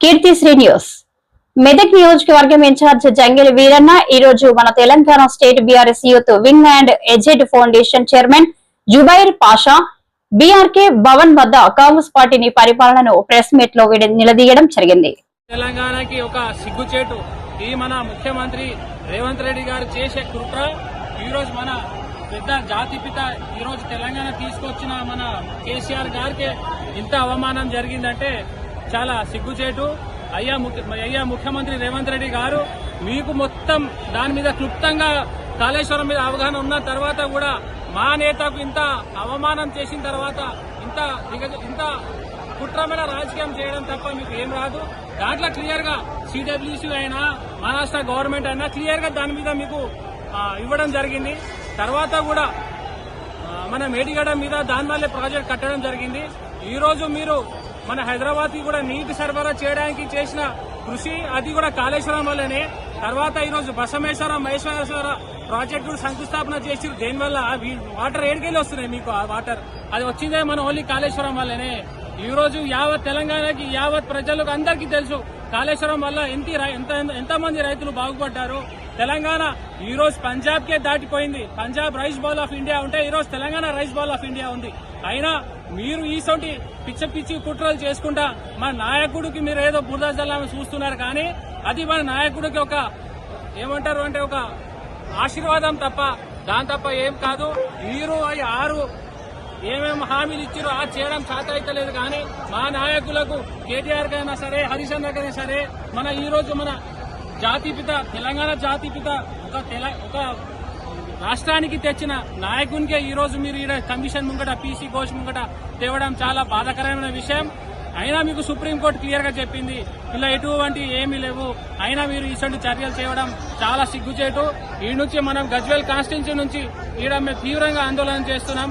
Keerthisri news Medak నియోజకవర్గం incharge jungle Veeranna ఈ రోజు మన Telangana state BRS youth wing and AZ foundation chairman Zubair Pasha BRK Bhavan వద్ద కాంగ్రెస్ పార్టీని పరిపాలనను ప్రెస్ మీట్లో నిలదీయడం జరిగింది. తెలంగాణకి ఒక సిగ్గుచేటు. ఈ మన ముఖ్యమంత్రి రేవంత్ రెడ్డి గారు చేసే కుట్ర ఈ రోజు మన పెద్ద జాతిపిత ఈ రోజు తెలంగాణ తీసుకొచ్చిన మన కేసీఆర్ గారికి ఇంత అవమానం జరిగిందంటే చాలా సిగ్గుచేటు. అయ్యా ముఖ్య- అయ్యా ముఖ్యమంత్రి రేవంత్ రెడ్డి గారు మీకు మొత్తం దాని మీద క్లుప్తంగా కాళేశ్వరం మీద అవగాహన ఉన్న తర్వాత కూడా మా నేతకు ఇంత అవమానం చేసిన తర్వాత ఇంత ఇంత కుట్రమైన రాజకీయం చేయడం తప్ప మీకు ఏం రాదు. దాంట్లో క్లియర్గా సిడబ్ల్యూసీ అయినా మహారాష్ట్ర గవర్నమెంట్ అయినా క్లియర్గా దాని మీద మీకు ఇవ్వడం జరిగింది. తర్వాత కూడా మన మేడిగడ మీద దాని వల్లే ప్రాజెక్ట్ కట్టడం జరిగింది. ఈ రోజు మీరు మన హైదరాబాద్కి కూడా నీటి సరఫరా చేయడానికి చేసిన కృషి అది కూడా కాళేశ్వరం వల్లనే. తర్వాత ఈరోజు బసమేశ్వరం మహేశ్వరేశ్వర ప్రాజెక్టు శంకుస్థాపన చేసి దేనివల్ల వాటర్ ఏడికెళ్ళి వస్తున్నాయి మీకు ఆ వాటర్. అది వచ్చిందే మన ఓన్లీ కాళేశ్వరం వల్లనే. ఈ రోజు యావత్ తెలంగాణకి యావత్ ప్రజలకు అందరికీ తెలుసు. కాళేశ్వరం వల్ల ఎంత ఎంత మంది రైతులు బాగుపడ్డారు? తెలంగాణ ఈ రోజు పంజాబ్ కే దాటిపోయింది. Punjab rice bowl of India ఉంటే ఈ రోజు Telangana rice bowl of India ఉంది. అయినా మీరు ఈసోటి పిచ్చ పిచ్చి కుట్రలు చేసుకుంటా మా నాయకుడికి మీరు ఏదో బురద జల్లామని చూస్తున్నారు కానీ అది మన నాయకుడికి ఒక ఏమంటారు అంటే ఒక ఆశీర్వాదం తప్ప దాని తప్ప ఏం కాదు. మీరు ఆరు ఏమేమి హామీలు ఇచ్చారో ఆ చేయడం చేత అయితలేదు కానీ మా నాయకులకు కేటీఆర్ కైనా సరే హరిశన్ కైనా సరే మన ఈ రోజు మన జాతిపిత తెలంగాణ జాతిపిత ఒక తెల ఒక రాష్ట్రానికి తెచ్చిన నాయకునికే ఈ రోజు మీరు ఈడ కమిషన్ ముంగట పీసీ ఘోష్ ముంగట తేవడం చాలా బాధాకరమైన విషయం. అయినా మీకు సుప్రీంకోర్టు క్లియర్గా చెప్పింది ఇలా ఎటువంటి ఏమీ లేవు. అయినా మీరు ఇటువంటి చర్యలు చేయడం చాలా సిగ్గుచేటు. ఈ నుంచి మనం గజ్వేల్ కాన్స్టిట్యూన్సీ నుంచి ఈడ మేము తీవ్రంగా ఆందోళన చేస్తున్నాం.